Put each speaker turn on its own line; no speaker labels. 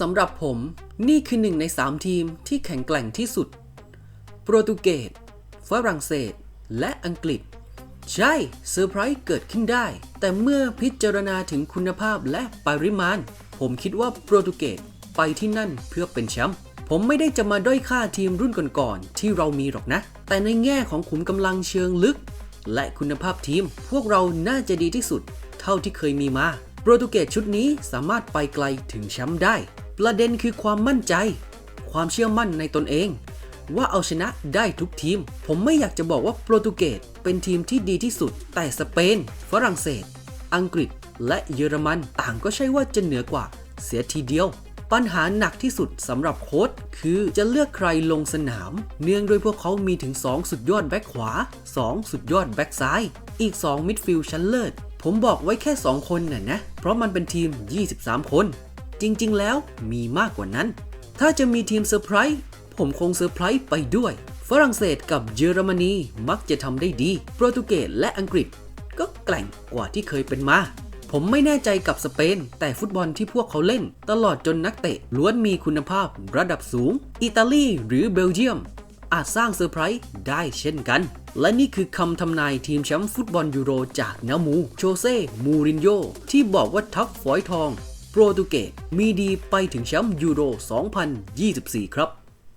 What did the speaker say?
สำหรับผมนี่คือหนึ่งใน 3 ทีมที่แข็งแกร่งที่สุด โปรตุเกส ฝรั่งเศส และอังกฤษ ใช่เซอร์ไพรส์เกิดขึ้นได้ แต่เมื่อพิจารณาถึงคุณภาพและปริมาณ ผมคิดว่าโปรตุเกสไปที่นั่นเพื่อเป็นแชมป์ผมไม่ได้จะมาด้อยค่าทีมรุ่นก่อนๆที่เรามีหรอกนะ แต่ในแง่ของขุมกำลังเชิงลึก และคุณภาพทีม พวกเราน่าจะดีที่สุด เท่าที่เคยมีมา ปรตุเกสชุดนี้สามารถไปไกลถึงแชมป์ได้ ประเด็นคือความมั่นใจ ความเชื่อมั่นในตนเอง ว่าเอาชนะได้ทุกทีม ผมไม่อยากจะบอกว่าโปรตุเกสเป็นทีมที่ดีที่สุด แต่สเปน ฝรั่งเศส อังกฤษ และเยอรมันต่างก็ใช่ว่าจะเหนือกว่า เสียทีเดียว ปัญหาหนักที่สุดสำหรับโค้ชคือจะเลือกใครลงสนาม เนื่องด้วยพวกเขามีถึง 2 สุดยอดแบ็คขวา 2 สุดยอดแบ็คซ้าย อีก 2 มิดฟิลด์ชั้นเลิศ ผมบอกไว้แค่ 2 คนน่ะนะ เพราะมันเป็นทีม 23 คน จริงๆ แล้วมีมากกว่านั้น ถ้าจะมีทีมเซอร์ไพรส์ผมคงเซอร์ไพรส์ไปด้วย ฝรั่งเศสกับเยอรมนีมักจะทำได้ดี โปรตุเกสและอังกฤษ ก็แกร่งกว่าที่เคยเป็นมา ผมไม่แน่ใจกับสเปน แต่ฟุตบอลที่พวกเขาเล่น ตลอดจนนักเตะล้วนมีคุณภาพระดับสูง อิตาลีหรือเบลเยียม อาจสร้างเซอร์ไพรส์ได้เช่นกัน และนี่คือคำทำนายทีมแชมป์ฟุตบอลยูโรจากนามู โชเซ่ มูรินโญ่ที่บอกว่าทัพฝอยทอง โปรตุเกสมีดีไปถึงแชมป์ยูโร 2024 ครับ